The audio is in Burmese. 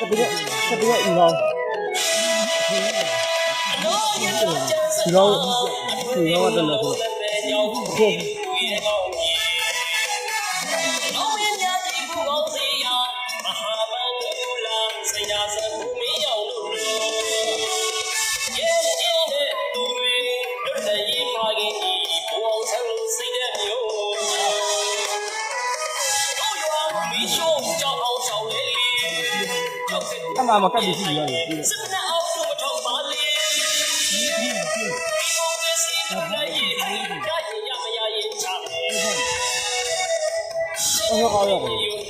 这不叫这不叫羽毛，羽毛羽毛真的是。အမှန်မကတ်ပြီးရှိရတယ်ပြီးတယ်အော်ဟောရပါ